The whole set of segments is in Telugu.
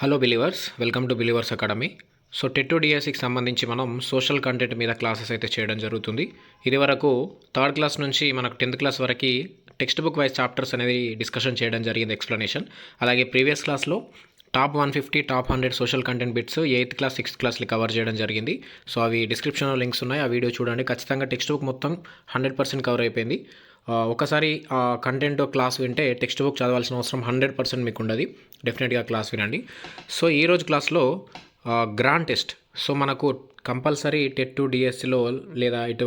Hello believers welcome to believers academy so TET డిఎస్సికి సంబంధించి మనం సోషల్ కంటెంట్ మీద క్లాసెస్ అయితే చేయడం జరుగుతుంది. ఇది వరకు థర్డ్ క్లాస్ నుంచి మనకు టెన్త్ క్లాస్ వరకు టెక్స్ట్ బుక్ వైజ్ చాప్టర్స్ అనేది డిస్కషన్ చేయడం జరిగింది ఎక్స్ప్లెనేషన్ అలాగే ప్రీవియస్ క్లాస్లో top one fifty top hundred social content bits eighth class sixth క్లాస్లో కవర్ చేయడం జరిగింది. సో అవి డిస్క్రిప్షన్లో లింక్స్ ఉన్నాయి. ఆ వీడియో చూడండి. ఖచ్చితంగా టెక్స్ట్ బుక్ మొత్తం హండ్రెడ్ పర్సెంట్ కవర్ అయిపోయింది. ఒకసారి కంటెంట్ క్లాస్ వింటే టెక్స్ట్ బుక్ చదవాల్సిన అవసరం హండ్రెడ్ పర్సెంట్ మీకు ఉండదు డెఫినెట్గా క్లాస్ వినండి. సో ఈరోజు క్లాస్లో గ్రాండ్ టెస్ట్ సో మనకు కంపల్సరీ టెట్ టు డిఎస్సిలో లేదా ఇటు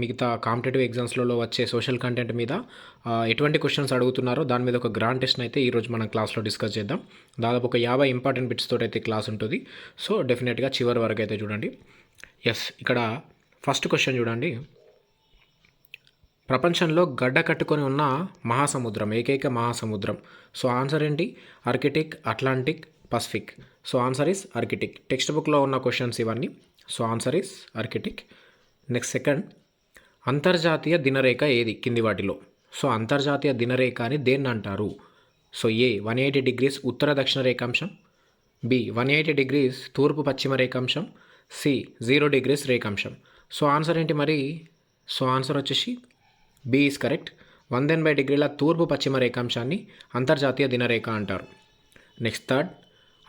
మిగతా కాంపిటేటివ్ ఎగ్జామ్స్లలో వచ్చే సోషల్ కంటెంట్ మీద ఎటువంటి క్వశ్చన్స్ అడుగుతున్నారో దాని మీద ఒక గ్రాండ్ టెస్ట్ని అయితే ఈరోజు మనం క్లాస్లో డిస్కస్ చేద్దాం. దాదాపు ఒక యాభై ఇంపార్టెంట్ బిట్స్ తోటి అయితే క్లాస్ ఉంటుంది. సో డెఫినెట్గా చివరి వరకు అయితే చూడండి. ఎస్ ఇక్కడ ఫస్ట్ క్వశ్చన్ చూడండి. ప్రపంచంలో గడ్డ కట్టుకొని ఉన్న మహాసముద్రం ఏకైక మహాసముద్రం. సో ఆన్సర్ ఏంటి? Arctic Atlantic Pacific so answer is Arctic text బుక్లో ఉన్న క్వశ్చన్స్ ఇవన్నీ. So answer is Arctic next second అంతర్జాతీయ దినరేఖ ఏది? కింది వాటిలో. సో అంతర్జాతీయ దినరేఖ అని దేన్ని అంటారు? So A one eighty degrees ఉత్తర దక్షిణ రేఖాంశం. బి వన్ ఎయిటీ డిగ్రీస్ తూర్పు పశ్చిమ రేఖాంశం. సి జీరో డిగ్రీస్ రేఖాంశం. సో ఆన్సర్ ఏంటి మరి? సో ఆన్సర్ వచ్చేసి బి ఈస్ కరెక్ట్ వంద ఎనభై డిగ్రీల తూర్పు పశ్చిమ రేఖాంశాన్ని అంతర్జాతీయ దినరేఖ అంటారు. నెక్స్ట్ థర్డ్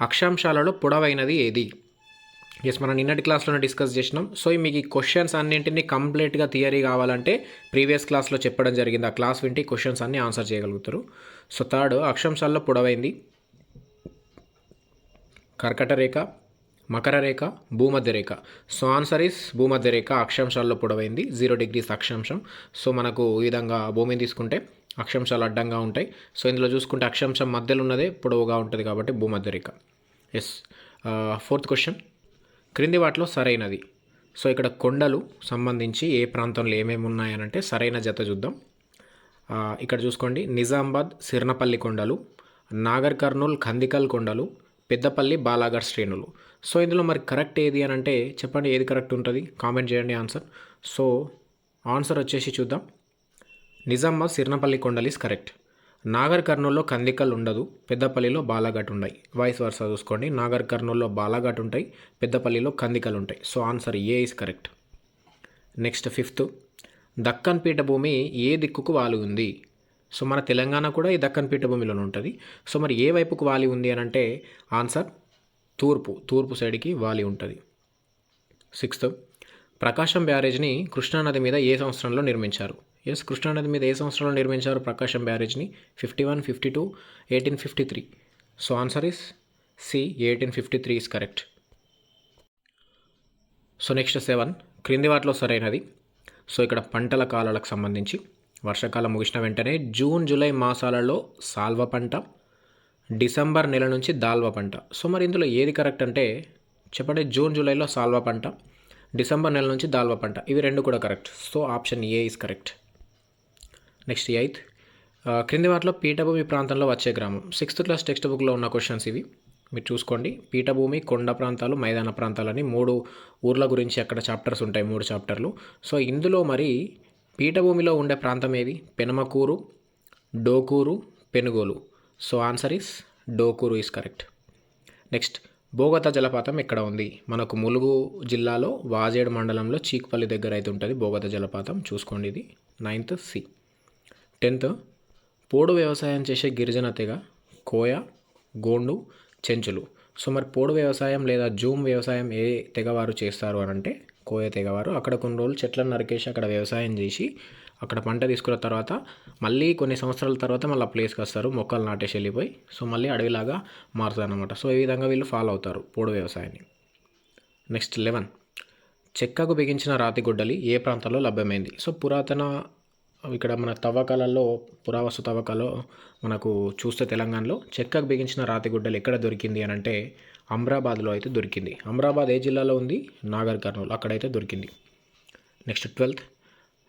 అక్షాంశాలలో పొడవైనది ఏది? ఎస్ మనం నిన్నటి క్లాస్లోనే డిస్కస్ చేసినాం. సో మీకు ఈ క్వశ్చన్స్ అన్నింటినీ కంప్లీట్గా థియరీ కావాలంటే ప్రీవియస్ క్లాస్లో చెప్పడం జరిగింది. ఆ క్లాస్ వింటే క్వశ్చన్స్ అన్నీ ఆన్సర్ చేయగలుగుతారు. సో థర్డ్ అక్షాంశాల్లో పొడవైంది. కర్కట రేఖ మకర రేఖ భూమధ్య రేఖ. సో ఆన్సర్ ఇస్ భూమధ్య రేఖ అక్షాంశాల్లో పొడవైంది. జీరో డిగ్రీస్ అక్షాంశం. సో మనకు ఈ విధంగా భూమిని తీసుకుంటే అక్షాంశాలు అడ్డంగా ఉంటాయి. సో ఇందులో చూసుకుంటే అక్షాంశం మధ్యలో ఉన్నదే పొడవుగా ఉంటుంది కాబట్టి భూమధ్య రేఖ. ఎస్ ఫోర్త్ క్వశ్చన్ క్రింది వాటిలో సరైనది. సో ఇక్కడ కొండలు సంబంధించి ఏ ప్రాంతంలో ఏమేమి ఉన్నాయనంటే సరైన జత చూద్దాం. ఇక్కడ చూసుకోండి. నిజామాబాద్ సిర్నపల్లి కొండలు నాగర్ కర్నూల్ ఖందికల్ కొండలు పెద్దపల్లి బాలాఘర్ శ్రేణులు. సో ఇందులో మరి కరెక్ట్ ఏది అని అంటే చెప్పండి ఏది కరెక్ట్ ఉంటుంది? కామెంట్ చేయండి ఆన్సర్. సో ఆన్సర్ వచ్చేసి చూద్దాం. నిజామాబాద్ సిర్నపల్లి కొండలిస్ కరెక్ట్. నాగర్ కర్నూల్లో కందికల్ ఉండదు పెద్దపల్లిలో బాలాఘాట్ ఉన్నాయి వాయిస్ వర్సా చూసుకోండి. నాగర్ కర్నూల్లో బాలాఘాట్ ఉంటాయి పెద్దపల్లిలో కందికల్ ఉంటాయి. So answer A is correct? Next fifth. Deccan పీఠభూమి ఏ దిక్కుకు వాలు ఉంది సో మన తెలంగాణ కూడా ఈ దక్కన్ పీఠభూమిలోనే ఉంటుంది. సో మరి ఏ వైపుకు వాలి ఉంది అని అంటే ఆన్సర్ తూర్పు తూర్పు సైడ్కి వాలి ఉంటుంది. సిక్స్త్ ప్రకాశం బ్యారేజ్ని కృష్ణానది మీద ఏ సంవత్సరంలో నిర్మించారు? ఎస్ కృష్ణానది మీద ఏ సంవత్సరంలో నిర్మించారు Prakasam బ్యారేజ్ని? Fifty one fifty two eighteen fifty three. So answer is C eighteen fifty three is correct so next seven క్రింది వాటిలో సరైనది. సో ఇక్కడ పంటల కాలాలకు సంబంధించి. వర్షాకాలం ముగిసిన వెంటనే జూన్ జూలై మాసాలలో సాల్వ పంట డిసెంబర్ నెల నుంచి దాల్వ పంట. సో మరి ఇందులో ఏది కరెక్ట్ అంటే చెప్పండి జూన్ జూలైలో సాల్వ పంట డిసెంబర్ నెల నుంచి దాల్వ పంట. ఇవి రెండు కూడా correct. So option A is correct. Next eighth క్రింది వాటిలో పీఠభూమి ప్రాంతంలో వచ్చే గ్రామం. సిక్స్త్ క్లాస్ టెక్స్ట్ బుక్లో ఉన్న క్వశ్చన్స్ ఇవి. మీరు చూసుకోండి. పీఠభూమి కొండ ప్రాంతాలు మైదాన ప్రాంతాలని మూడు ఊర్ల గురించి అక్కడ చాప్టర్స్ ఉంటాయి మూడు చాప్టర్లు. సో ఇందులో మరి పీఠభూమిలో ఉండే ప్రాంతం ఏది? Penamakuru Dokuru Penugolu. So answer is Dokuru is correct. Next Bogatha జలపాతం ఎక్కడ ఉంది? మనకు ములుగు జిల్లాలో వాజేడు మండలంలో చీక్పల్లి దగ్గర అయితే ఉంటుంది బోగత జలపాతం. చూసుకోండి ఇది. Ninth C. టెన్త్ పోడు వ్యవసాయం చేసే గిరిజన తెగ కోయ గోండు చెంచులు. సో మరి పోడు వ్యవసాయం లేదా జూమ్ వ్యవసాయం ఏ తెగవారు చేస్తారు అని అంటే కోయ తెగవారు. అక్కడ కొన్ని రోజులు చెట్లను నరికేసి అక్కడ వ్యవసాయం చేసి అక్కడ పంట తీసుకున్న తర్వాత మళ్ళీ కొన్ని సంవత్సరాల తర్వాత మళ్ళీ ఆ ప్లేస్కి వస్తారు. మొక్కలు నాటేసి వెళ్ళిపోయి. సో మళ్ళీ అడవిలాగా మారుతారు అనమాట సో ఈ విధంగా వీళ్ళు ఫాలో అవుతారు పోడు వ్యవసాయాన్ని. Next eleven. చెక్కకు బిగించిన రాతి గుడ్డలి ఏ ప్రాంతంలో లభ్యమైంది? సో పురాతన ఇక్కడ మన తవ్వకాలలో పురావస్తు తవ్వకాలో మనకు చూస్తే తెలంగాణలో చెక్కకు బిగించిన రాతి గుడ్డలు ఎక్కడ దొరికింది అని అంటే అమ్రాబాద్లో అయితే దొరికింది. అమ్రాబాద్ ఏ జిల్లాలో ఉంది? నాగర్ కర్నూలు. అక్కడైతే దొరికింది. Next twelfth.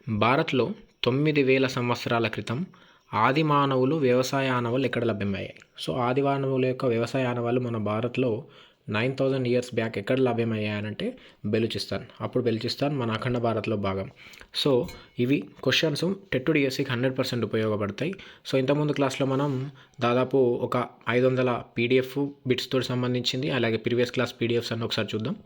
భారత్లో తొమ్మిది వేల సంవత్సరాల క్రితం ఆది మానవులు వ్యవసాయ ఆనవాళ్ళు ఎక్కడ లభ్యమయ్యాయి? సో ఆది మానవుల యొక్క వ్యవసాయ ఆనవాళ్ళు మన భారత్లో నైన్ థౌజండ్ ఇయర్స్ బ్యాక్ ఎక్కడ లభ్యమయ్యాయనంటే బెలుచిస్తాన్. అప్పుడు బెలుచిస్తాన్ మన అఖండ భారత్లో భాగం. సో ఇవి క్వశ్చన్స్ టెట్ డిఎస్సికి హండ్రెడ్ పర్సెంట్ ఉపయోగపడతాయి. సో ఇంతకుముందు క్లాస్లో మనం దాదాపు ఒక ఐదు వందల పీడిఎఫ్ బిట్స్తో సంబంధించింది అలాగే ప్రీవియస్ క్లాస్ పీడిఎఫ్స్ అని ఒకసారి చూద్దాం.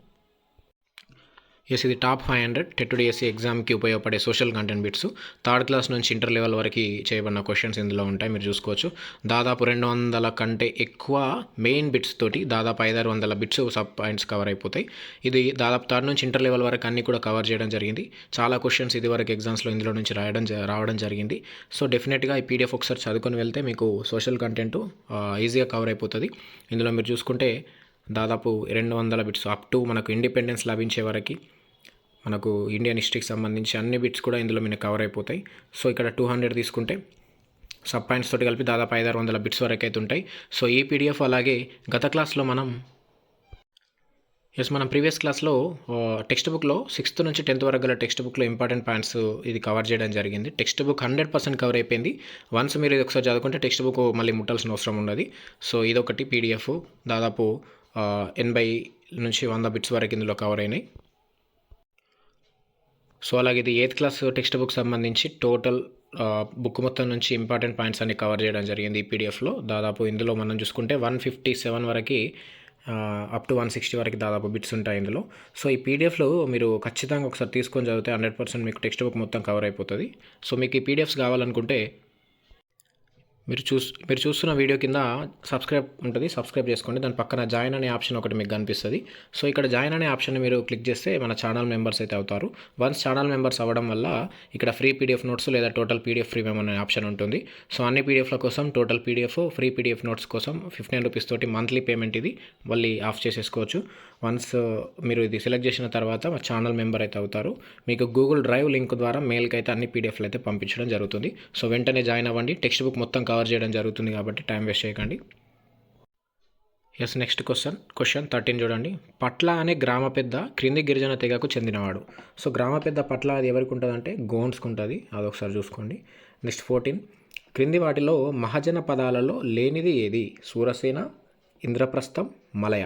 ఎస్ ఇది top five hundred TET DSC ఎగ్జామ్కి ఉపయోగపడే social content bits third class నుంచి ఇంటర్ లెవెల్ వరకు చేయబడిన క్వశ్చన్స్ ఇందులో ఉంటాయి. మీరు చూసుకోవచ్చు. దాదాపు రెండు వందల కంటే ఎక్కువ మెయిన్ బిట్స్ తోటి దాదాపు ఐదారు వందల బిట్స్ సబ్ పాయింట్స్ కవర్ అయిపోతాయి. ఇది దాదాపు థర్డ్ నుంచి ఇంటర్ లెవెల్ వరకు అన్ని కూడా కవర్ చేయడం జరిగింది. చాలా క్వశ్చన్స్ ఇది వరకు ఎగ్జామ్స్లో ఇందులో నుంచి రాయడం జ- రావడం జరిగింది. సో డెఫినెట్గా ఈ పీడిఎఫ్ ఒకసారి చదువుకొని వెళ్తే మీకు సోషల్ కంటెంట్ ఈజీగా కవర్ అయిపోతుంది. ఇందులో మీరు చూసుకుంటే దాదాపు రెండు వందల బిట్స్ అప్ టు మనకు ఇండిపెండెన్స్ లభించే వరకు మనకు ఇండియన్ హిస్టరీకి సంబంధించి అన్ని బిట్స్ కూడా ఇందులో మీకు కవర్ అయిపోతాయి. సో ఇక్కడ టూ హండ్రెడ్ తీసుకుంటే సబ్ పాయింట్స్ తోటి కలిపి దాదాపు ఐదారు వందల బిట్స్ వరకు అయితే ఉంటాయి. సో ఈ పీడిఎఫ్ అలాగే గత క్లాస్లో మనం ఎస్ మనం ప్రీవియస్ క్లాస్లో టెక్స్ట్ బుక్లో సిక్స్త్ నుంచి టెన్త్ వరకు గల టెక్స్ట్ బుక్లో ఇంపార్టెంట్ పాయింట్స్ ఇది కవర్ చేయడం జరిగింది. Text book hundred percent cover అయిపోయింది. వన్స్ మీరు ఇది ఒకసారి చదువుకుంటే టెక్స్ట్ బుక్ మళ్ళీ ముట్టాల్సిన అవసరం ఉండదు. సో ఇదొకటి పీడిఎఫ్ దాదాపు ఎనభై నుంచి వంద బిట్స్ వరకు ఇందులో కవర్ అయినాయి. సో అలాగే ఇది ఎయిత్ క్లాస్ టెక్స్ట్ బుక్ సంబంధించి టోటల్ బుక్ మొత్తం నుంచి ఇంపార్టెంట్ పాయింట్స్ అన్ని కవర్ చేయడం జరిగింది ఈ పీడిఎఫ్లో. దాదాపు ఇందులో మనం చూసుకుంటే వన్ ఫిఫ్టీ సెవెన్ వరకు అప్ టు వన్ సిక్స్టీ వరకు దాదాపు బిట్స్ ఉంటాయి ఇందులో. సో ఈ పీడిఎఫ్లో మీరు ఖచ్చితంగా ఒకసారి తీసుకొని చదివితే హండ్రెడ్ పర్సెంట్ మీకు టెక్స్ట్ బుక్ మొత్తం కవర్ అయిపోతుంది. సో మీకు ఈ పీడిఎఫ్స్ కావాలనుకుంటే మీరు చూస్ మీరు చూస్తున్న వీడియో కింద సబ్స్క్రైబ్ ఉంటుంది సబ్స్క్రైబ్ చేసుకోండి. దాని పక్కన జాయిన్ అనే ఆప్షన్ ఒకటి మీకు కనిపిస్తుంది. సో ఇక్కడ జాయిన్ అనే ఆప్షన్ మీరు క్లిక్ చేస్తే మన ఛానల్ మెంబర్స్ అయితే అవుతారు. వన్స్ ఛానల్ మెంబర్స్ అవ్వడం వల్ల ఇక్కడ ఫ్రీ పీడిఎఫ్ నోట్స్ లేదా టోటల్ పీడిఎఫ్ ఫ్రీ మెమో అనే ఆప్షన్ ఉంటుంది. సో అన్ని పీడిఎఫ్ల కోసం total PDF free PDF notes కోసం ఫిఫ్టీన్ రూపీస్ తోటి మంత్లీ పేమెంట్ ఇది మళ్ళీ ఆఫ్ చేసేసుకోవచ్చు. వన్స్ uh, మీరు ఇది సెలెక్ట్ చేసిన తర్వాత మా ఛానల్ మెంబర్ అయితే అవుతారు. మీకు గూగుల్ డ్రైవ్ లింక్ ద్వారా మెయిల్కి అయితే అన్ని పీడిఎఫ్లు అయితే పంపించడం జరుగుతుంది. సో వెంటనే జాయిన్ అవ్వండి. టెక్స్ట్ బుక్ మొత్తం కవర్ చేయడం జరుగుతుంది కాబట్టి టైం వేస్ట్ చేయకండి. Yes next question question thirteen చూడండి. పట్ల అనే గ్రామ పెద్ద క్రింది గిరిజన తెగకు చెందినవాడు. సో గ్రామ పెద్ద పట్ల అది ఎవరికి ఉంటుందంటే గోన్స్కి ఉంటుంది. అదొకసారి చూసుకోండి. నెక్స్ట్ ఫోర్టీన్ క్రింది వాటిలో మహాజన పదాలలో లేనిది ఏది? సూరసేన ఇంద్రప్రస్థం మలయ.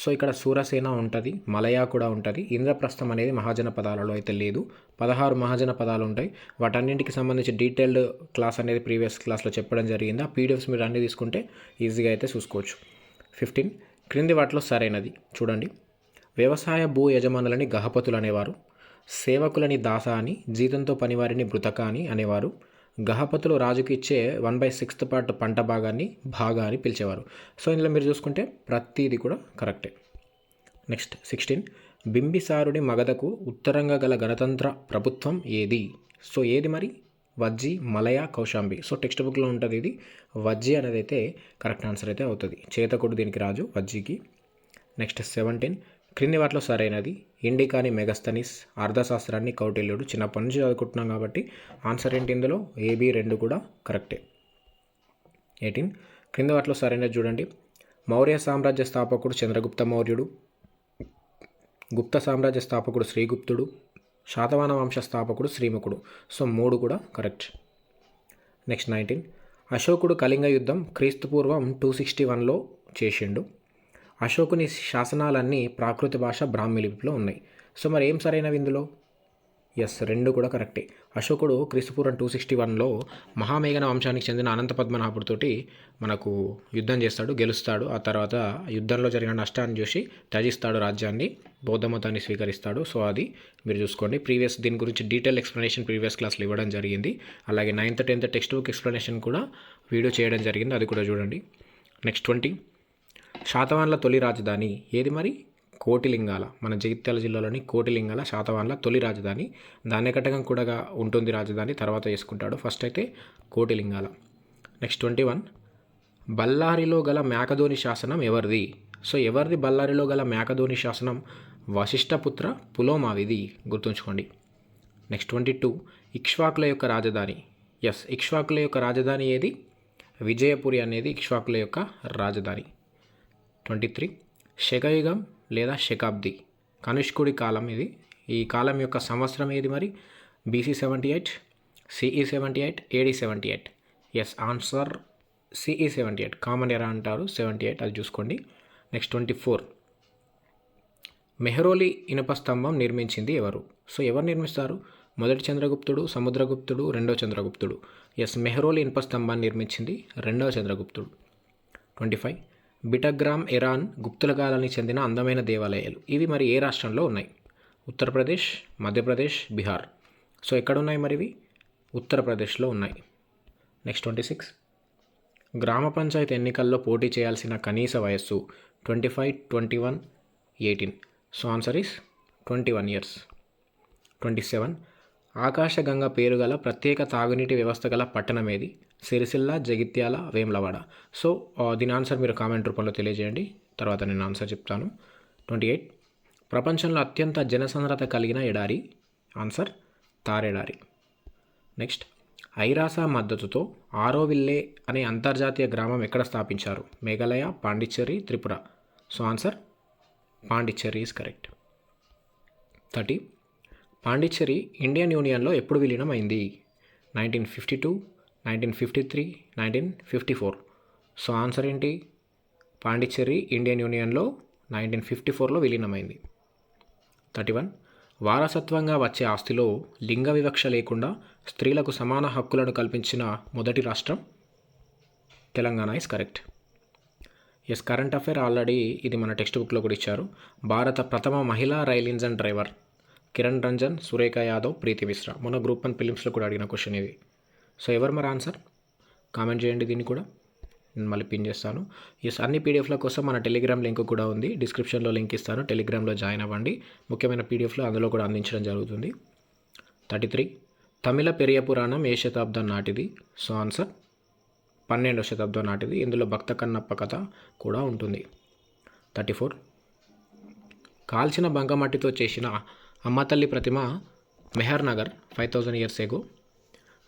సో ఇక్కడ సూరసేన ఉంటుంది మలయా కూడా ఉంటుంది. ఇంద్రప్రస్థం అనేది మహాజన పదాలలో అయితే లేదు. పదహారు మహాజన పదాలు ఉంటాయి. వాటన్నింటికి సంబంధించి డీటెయిల్డ్ క్లాస్ అనేది ప్రీవియస్ క్లాస్లో చెప్పడం జరిగింది. ఆ పీడిఎఫ్స్ మీరు అన్ని తీసుకుంటే ఈజీగా అయితే చూసుకోవచ్చు. ఫిఫ్టీన్ క్రింది వాటిలో సరైనది. చూడండి. వ్యవసాయ భూ యజమానులని గహపతులు అనేవారు. సేవకులని దాస అని జీతంతో పనివారిని మృతక అని అనేవారు. గహపతులు రాజుకి ఇచ్చే వన్ బై సిక్స్త్ పార్ట్ పంట భాగాన్ని భాగా అని పిలిచేవారు. సో ఇందులో మీరు చూసుకుంటే ప్రతిది కూడా కరెక్టే. Next sixteen. బింబిసారుడి మగధకు ఉత్తరంగా గల గణతంత్ర ప్రభుత్వం ఏది? సో ఏది మరి? వజ్జి మలయ కౌశాంబి. సో టెక్స్ట్ బుక్లో ఉంటుంది ఇది. వజ్జి అనేది అయితే కరెక్ట్ ఆన్సర్ అయితే అవుతుంది. చేతకుడు దీనికి రాజు వజ్జికి. Next seventeen. క్రింది వాటిలో సరైనది. ఇండికాని మెగస్తనిస్ అర్థశాస్త్రాన్ని కౌటిల్యుడు చిన్నప్పటి నుంచి చదువుకుంటున్నాం కాబట్టి ఆన్సర్ ఏంటి ఇందులో? ఏబి రెండు కూడా కరెక్టే. ఎయిటీన్. క్రింది వాటిలో సరైనది చూడండి. మౌర్య సామ్రాజ్య స్థాపకుడు చంద్రగుప్త మౌర్యుడు గుప్త సామ్రాజ్య స్థాపకుడు శ్రీగుప్తుడు శాతవాన వంశ స్థాపకుడు శ్రీముఖుడు. సో మూడు కూడా కరెక్ట్. Next nineteen. అశోకుడు కళింగ యుద్ధం క్రీస్తుపూర్వం టూ సిక్స్టీ వన్లో చేసిండు. అశోకుని శాసనాలన్నీ ప్రాకృత భాష బ్రాహ్మీ లిపిలో ఉన్నాయి. సో మరి ఏం సరైనవి ఇందులో? ఎస్ రెండు కూడా కరెక్టే. అశోకుడు క్రీస్తుపూర్వం టూ సిక్స్టీ వన్లో మహామేఘన వంశానికి చెందిన అనంత పద్మనాభుడితోటి మనకు యుద్ధం చేస్తాడు గెలుస్తాడు. ఆ తర్వాత యుద్ధంలో జరిగిన నష్టాన్ని చూసి త్యజిస్తాడు రాజ్యాన్ని బౌద్ధ మతాన్ని స్వీకరిస్తాడు. సో అది మీరు చూసుకోండి. ప్రీవియస్ దీని గురించి డీటెయిల్ ఎక్స్ప్లెనేషన్ ప్రీవియస్ క్లాస్లో ఇవ్వడం జరిగింది. అలాగే ninth tenth text book explanation కూడా వీడియో చేయడం జరిగింది. అది కూడా చూడండి. నెక్స్ట్ ట్వంటీ శాతవాన్ల తొలి రాజధాని ఏది మరి? కోటిలింగాల. మన జగిత్యాల జిల్లాలోని కోటిలింగాల శాతవాన్ల తొలి రాజధాని. ధాన్యకటకం కూడా ఉంటుంది రాజధాని తర్వాత చేసుకుంటాడు. ఫస్ట్ అయితే కోటిలింగాల. Next twenty one. బళ్ళారిలో గల మేకధోని శాసనం ఎవరిది? సో ఎవరిది బళ్ళారిలో గల మేకధోని శాసనం? వశిష్ఠపుత్ర పులోమావిది. గుర్తుంచుకోండి. Next twenty two. ఇక్ష్వాకుల యొక్క రాజధాని. ఎస్ ఇక్ష్వాకుల యొక్క రాజధాని ఏది? విజయపురి అనేది ఇక్ష్వాకుల యొక్క రాజధాని. Twenty three. శకయుగం లేదా శకాబ్ది కనిష్కుడి కాలం ఇది. ఈ కాలం యొక్క సంవత్సరం ఏది మరి? BC seventy eight CE seventy eight AD seventy eight yes answer CE seventy eight common era అంటారు సెవెంటీ ఎయిట్ అది చూసుకోండి. నెక్స్ట్ ట్వంటీ ఫోర్ మెహరోలి ఇనుప స్తంభం నిర్మించింది ఎవరు? సో ఎవరు నిర్మిస్తారు? మొదటి చంద్రగుప్తుడు సముద్రగుప్తుడు రెండో చంద్రగుప్తుడు. ఎస్ మెహరోలి ఇనుప స్తంభాన్ని నిర్మించింది రెండవ చంద్రగుప్తుడు. ట్వంటీ ఫైవ్ బిటగ్రామ్ ఇరాన్ గుప్తుల కాలానికి చెందిన అందమైన దేవాలయాలు. ఇవి మరి ఏ రాష్ట్రంలో ఉన్నాయి? ఉత్తరప్రదేశ్ మధ్యప్రదేశ్ బీహార్. సో ఎక్కడ ఉన్నాయి మరి ఇవి ఉత్తరప్రదేశ్లో ఉన్నాయి. Next twenty six. గ్రామ పంచాయతీ ఎన్నికల్లో పోటీ చేయాల్సిన కనీస వయస్సు twenty five twenty one eighteen. So answer is twenty one years. Twenty seven. Akashganga పేరు గల ప్రత్యేక తాగునీటి వ్యవస్థ గల పట్టణం ఏది? సిరిసిల్ల జగిత్యాల వేములవాడ. సో దీని ఆన్సర్ మీరు కామెంట్ రూపంలో తెలియజేయండి. తర్వాత నేను ఆన్సర్ చెప్తాను. Twenty eight. ప్రపంచంలో అత్యంత జనసంద్రత కలిగిన ఎడారి. ఆన్సర్ తారెడారి. నెక్స్ట్. ఐరాస మద్దతుతో ఆరోవిల్లే అనే అంతర్జాతీయ గ్రామం ఎక్కడ స్థాపించారు? Meghalaya Pondicherry Tripura. So answer Pondicherry is correct thirty. Pondicherry Indian యూనియన్లో ఎప్పుడు విలీనం అయింది nineteen fifty two nineteen fifty three nineteen fifty four. So answer ఏంటి? పాండిచ్చేరి ఇండియన్ యూనియన్లో నైన్టీన్ ఫిఫ్టీ ఫోర్లో విలీనమైంది. Thirty one. వారసత్వంగా వచ్చే ఆస్తిలో లింగ వివక్ష లేకుండా స్త్రీలకు సమాన హక్కులను కల్పించిన మొదటి రాష్ట్రం Telangana is correct yes current affair already ఇది మన టెక్స్ట్ బుక్లో కూడా ఇచ్చారు. భారత ప్రథమ మహిళా rail engine driver Kiran Ranjan Surekha Yadav Preeti Mishra. మొన్న గ్రూప్ వన్ ఫిలిమ్స్లో కూడా అడిగిన క్వశ్చన్ ఇది. సో ఎవరు మరి ఆన్సర్? కామెంట్ చేయండి దీన్ని కూడా. నేను మళ్ళీ పిన్ చేస్తాను. ఎస్ అన్ని పీడిఎఫ్ల కోసం మన టెలిగ్రామ్ లింక్ కూడా ఉంది. డిస్క్రిప్షన్లో లింక్ ఇస్తాను. టెలిగ్రామ్లో జాయిన్ అవ్వండి. ముఖ్యమైన పీడిఎఫ్లు అందులో కూడా అందించడం జరుగుతుంది. Thirty three. తమిళ పెరియ పురాణం ఏ శతాబ్దం నాటిది? సో ఆన్సర్ పన్నెండవ శతాబ్దం నాటిది. ఇందులో భక్త కన్నప్ప కథ కూడా ఉంటుంది. Thirty four. కాల్చిన బంకమట్టితో చేసిన అమ్మతల్లి ప్రతిమ Mehar Nagar five thousand years ago.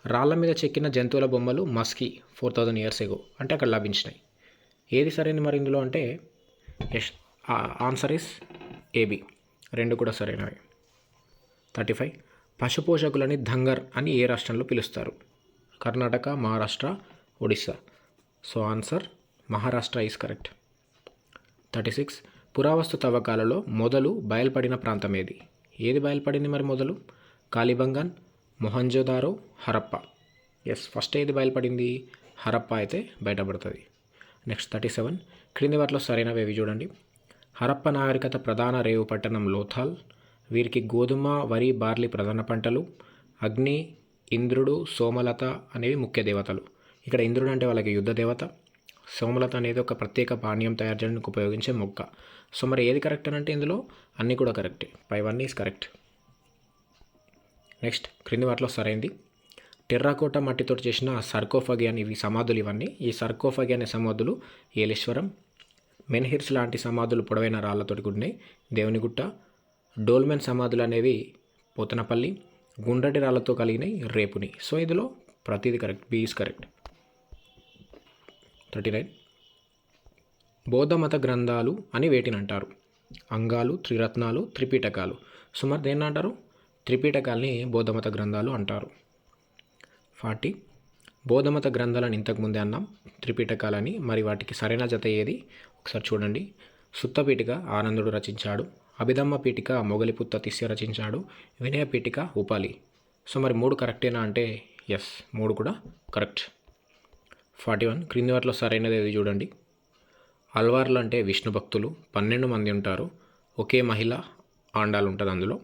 రాళ్ళ మీద చెక్కిన జంతువుల బొమ్మలు Maski four thousand years ago అంటే అక్కడ లభించినాయి. ఏది సరైనది మరి ఇందులో అంటే ఎస్ ఆన్సర్ ఇస్ ఏబి. రెండు కూడా సరైనవి. Thirty five. పశుపోషకులని ధంగర్ అని ఏ రాష్ట్రంలో పిలుస్తారు? Karnataka Maharashtra Odisha. So answer Maharashtra is correct. Thirty six. పురావస్తు తవ్వకాలలో మొదలు బయలుపడిన ప్రాంతం ఏది? ఏది బయలుపడింది మరి మొదలు? కాలిబంగన్ మొహంజోదారో హరప్ప. ఎస్ ఫస్ట్ ఏది బయలుపడింది? హరప్ప అయితే బయటపడుతుంది. నెక్స్ట్ థర్టీ సెవెన్ క్రింది వాటిలో సరైనవి ఇవి చూడండి? హరప్ప నాగరికత ప్రధాన రేవు పట్టణం లోథాల్. వీరికి గోధుమ వరి బార్లీ ప్రధాన పంటలు. అగ్ని ఇంద్రుడు సోమలత అనేవి ముఖ్య దేవతలు. ఇక్కడ ఇంద్రుడు అంటే వాళ్ళకి యుద్ధ దేవత. సోమలత అనేది ఒక ప్రత్యేక పానీయం తయారు చేయడానికి ఉపయోగించే మొక్క. సో మరి ఏది కరెక్ట్ అని అంటే ఇందులో? అన్నీ కూడా కరెక్టే. పై వన్ ఈజ్ కరెక్ట్ నెక్స్ట్ క్రింది వాటిలో సరైంది. టెర్రాకోట మట్టితో చేసిన సర్కోఫగి అని ఇవి సమాధులు ఇవన్నీ. ఈ సర్కోఫగి అనే సమాధులు ఏలేశ్వరం మెన్హిర్స్ లాంటి సమాధులు పొడవైన రాళ్ళతోటి కూడినాయి. దేవునిగుట్ట డోల్మెన్ సమాధులు అనేవి పోతనపల్లి గుండ్రటి రాళ్ళతో కలిగినాయి రేపుని. సో ఇందులో ప్రతిది correct B is correct. Thirty nine. బౌద్ధ మత గ్రంథాలు అని వేటిని అంటారు. అంగాలు త్రిరత్నాలు త్రిపీఠకాలు. సుమారు దేన్ని అంటారు? త్రిపీటకాల్ని బోధమత గ్రంథాలు అంటారు. ఫార్టీ. బోధమత గ్రంథాలను ఇంతకుముందే అన్నాం. త్రిపీటకాలని మరి వాటికి సరైన జత ఏది? ఒకసారి చూడండి. సుత్తపీఠిక ఆనందుడు రచించాడు. అభిధమ్మ పీఠిక మొగలిపుత్త తిస్య రచించాడు. వినయ పీఠిక ఉపాలి. సో మరి మూడు కరెక్టేనా అంటే ఎస్ మూడు కూడా కరెక్ట్. Forty one. క్రింది వాటిలో సరైనది ఏది చూడండి. అల్వార్లు అంటే విష్ణు భక్తులు. పన్నెండు మంది ఉంటారు. ఒకే మహిళ ఆండాలు ఉంటుంది అందులో.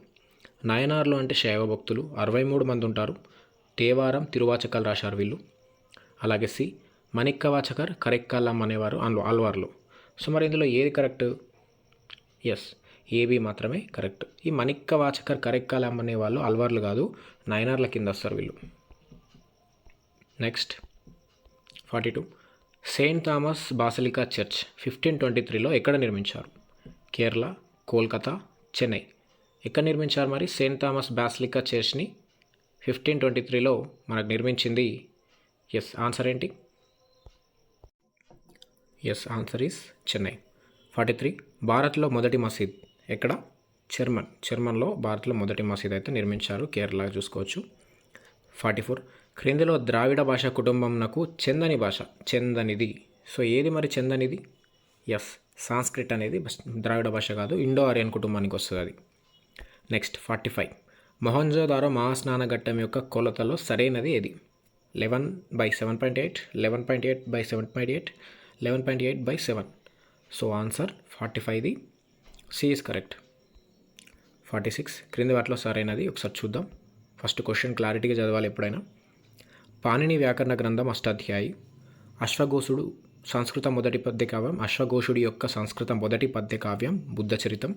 నయనార్లు అంటే శైవ భక్తులు అరవై మూడు మంది ఉంటారు. తేవారం తిరువాచకాలు రాశారు వీళ్ళు. అలాగే సి మణిక్కవాచకర్ కరెక్కాలం అనేవారు అందులో అల్వార్లు. సో మరి ఇందులో ఏది కరెక్ట్? ఎస్ ఏబీ మాత్రమే కరెక్ట్. ఈ మణిక్క వాచకర్ కరెక్కాలం అనే వాళ్ళు అల్వార్లు కాదు. నయనార్ల కింద వస్తారు వీళ్ళు. Next forty two Saint Thomas basilica church fifteen twenty త్రీలో ఎక్కడ నిర్మించారు? కేరళ కోల్కతా చెన్నై. ఎక్కడ నిర్మించారు మరి? సెయింట్ థామస్ బ్యాస్లికా చర్చ్ని ఫిఫ్టీన్ ట్వంటీ త్రీలో మనకు నిర్మించింది. ఎస్ ఆన్సర్ ఏంటి? Yes answer is Chennai forty three భారత్లో మొదటి మసీద్ ఎక్కడ? చెర్మన్ చెర్మన్లో భారత్లో మొదటి మసీద్ అయితే నిర్మించారు. కేరళ చూసుకోవచ్చు. ఫార్టీ ఫోర్ క్రిందిలో ద్రావిడ భాష కుటుంబంనకు చెందని భాష చెందనిది సో ఏది మరి చెందనిది ఎస్ సాంస్క్రిట్ అనేది ద్రావిడ భాష కాదు ఇండో ఆర్యన్ కుటుంబానికి వస్తుంది అది. Next forty five. మొహంజోదారో మహాస్నానఘట్టం యొక్క కొలతలో సరైనది ఏది? Eleven by seven point eight eleven point eight by seven point eight eleven point eight by seven. So answer forty ఫైవ్ది C is correct. Forty six. క్రింది వాటిలో సరైనది. ఒకసారి చూద్దాం. ఫస్ట్ క్వశ్చన్ క్లారిటీగా చదవాలి ఎప్పుడైనా. పాణిని వ్యాకరణ గ్రంథం అష్టాధ్యాయి. అశ్వఘోషుడు సంస్కృత మొదటి పద్య కావ్యం. అశ్వఘోషుడి యొక్క సంస్కృత మొదటి పద్య కావ్యం. బుద్ధ చరితం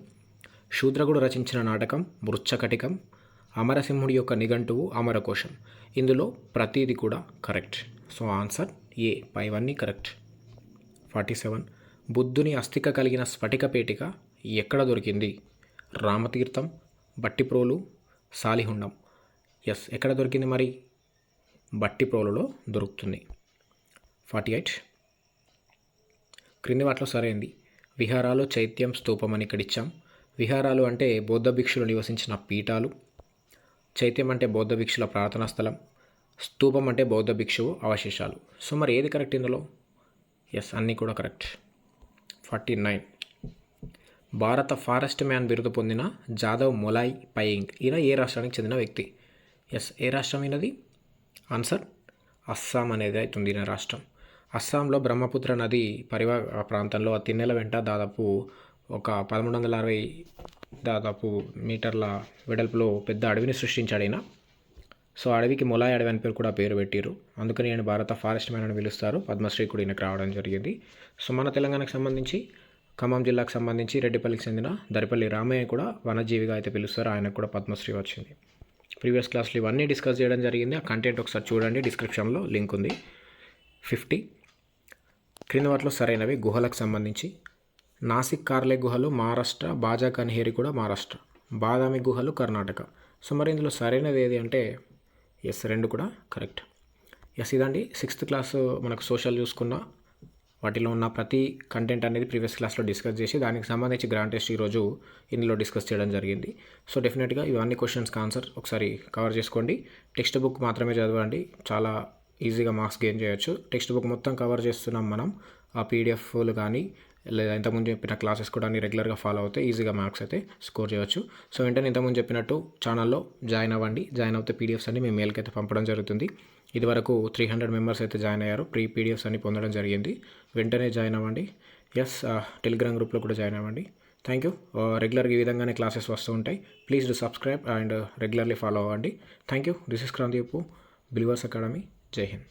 శూద్రకుడు రచించిన నాటకం మృచ్చకటికం అమరసింహుడి యొక్క నిఘంటువు అమరకోశం. ఇందులో ప్రతిది కూడా కరెక్ట్. సో ఆన్సర్ ఏ. పైవన్నీ కరెక్ట్. Forty seven. బుద్ధుని అస్థిక కలిగిన స్ఫటిక పేటిక ఎక్కడ దొరికింది? రామతీర్థం బట్టిప్రోలు సాలిహుండం. ఎస్ ఎక్కడ దొరికింది మరి? బట్టిప్రోలులో దొరుకుతుంది. Forty eight. క్రింది వాటిలో సరైంది. విహారాలు చైత్యం స్తూపం అని ఇక్కడ ఇచ్చాం. విహారాలు అంటే బౌద్ధ భిక్షులు నివసించిన పీఠాలు చైత్యం అంటే బౌద్ధ భిక్షుల ప్రార్థనా స్థలం స్తూపం అంటే బౌద్ధ భిక్షువు అవశేషాలు. సో మరి ఏది కరెక్ట్ ఇందులో? ఎస్ అన్నీ కూడా కరెక్ట్. Forty nine. భారత ఫారెస్ట్ మ్యాన్ బిరుదు పొందిన జాదవ్ మొలాయ్ పయింగ్. ఈయన ఏ రాష్ట్రానికి చెందిన వ్యక్తి? ఎస్ ఏ రాష్ట్రం ఈయనది? ఆన్సర్ అస్సాం అనేది అవుతుంది ఈయన రాష్ట్రం. అస్సాంలో బ్రహ్మపుత్ర నది పరివా ప్రాంతంలో తిన్నెల వెంట దాదాపు ఒక పదమూడు వందల అరవై దాదాపు మీటర్ల వెడల్పులో పెద్ద అడవిని సృష్టించాడు ఈయన. సో అడవికి మొలాయి అడవి అని పేరు కూడా పేరు పెట్టారు అందుకని ఆయన భారత ఫారెస్ట్ మ్యాన్ అని పిలుస్తారు. పద్మశ్రీ కూడా ఈయనకు రావడం జరిగింది. సో మన తెలంగాణకు సంబంధించి ఖమ్మం జిల్లాకు సంబంధించి రెడ్డిపల్లికి చెందిన దరిపల్లి రామయ్య కూడా వనజీవిగా అయితే పిలుస్తారు. ఆయనకు కూడా పద్మశ్రీ వచ్చింది. ప్రీవియస్ క్లాస్లో ఇవన్నీ డిస్కస్ చేయడం జరిగింది. ఆ కంటెంట్ ఒకసారి చూడండి. డిస్క్రిప్షన్లో లింక్ ఉంది. ఫిఫ్టీ. క్రింద వాటిలో సరైనవి. గుహలకు సంబంధించి. నాసిక్ కార్లే గుహలు మహారాష్ట్ర బాజా కన్హేరి కూడా మహారాష్ట్ర. బాదామి గుహలు కర్ణాటక. సో మరి ఇందులో సరైనది ఏది అంటే ఎస్ రెండు కూడా కరెక్ట్ ఎస్ ఇదండి. సిక్స్త్ క్లాస్ మనకు సోషల్ చూసుకున్న వాటిలో ఉన్న ప్రతి కంటెంట్ అనేది ప్రీవియస్ క్లాస్లో డిస్కస్ చేసి దానికి సంబంధించి గ్రాండ్ టెస్ట్ ఈరోజు ఇందులో డిస్కస్ చేయడం జరిగింది. సో డెఫినెట్గా ఇవన్నీ క్వశ్చన్స్కి ఆన్సర్ ఒకసారి కవర్ చేసుకోండి. టెక్స్ట్ బుక్ మాత్రమే చదవండి. చాలా ఈజీగా మార్క్స్ గెయిన్ చేయొచ్చు. టెక్స్ట్ బుక్ మొత్తం కవర్ చేస్తున్నాం మనం. ఆ పీడిఎఫ్లు కానీ లేదా ఇంతకుముందు చెప్పిన క్లాసెస్ కూడా అన్ని రెగ్యులర్గా ఫాలో అవుతే ఈజీగా మార్క్స్ అయితే స్కోర్ చేయొచ్చు. సో వెంటనే ఇంతకుముందు చెప్పినట్టు ఛానల్లో జాయిన్ అవ్వండి. జాయిన్ అవుతే పీడిఎఫ్స్ అన్ని మేము మెయిల్కి అయితే పంపడం జరుగుతుంది. ఇదివరకు త్రీ హండ్రెడ్ మెంబర్స్ అయితే జాయిన్ అయ్యారు. ప్రీ పీడిఎఫ్స్ అన్ని పొందడం జరిగింది. వెంటనే జాయిన్ అవ్వండి. ఎస్ టెలిగ్రామ్ గ్రూప్లో కూడా జాయిన్ అవ్వండి. Thank you. రెగ్యులర్గా ఈ విధంగానే క్లాసెస్ వస్తూ ఉంటాయి. Please do subscribe and regularly follow అవ్వండి. Thank you. దిస్ ఇస్ క్రాంతిపు బిలివర్స్ అకాడమీ. జై హింద్.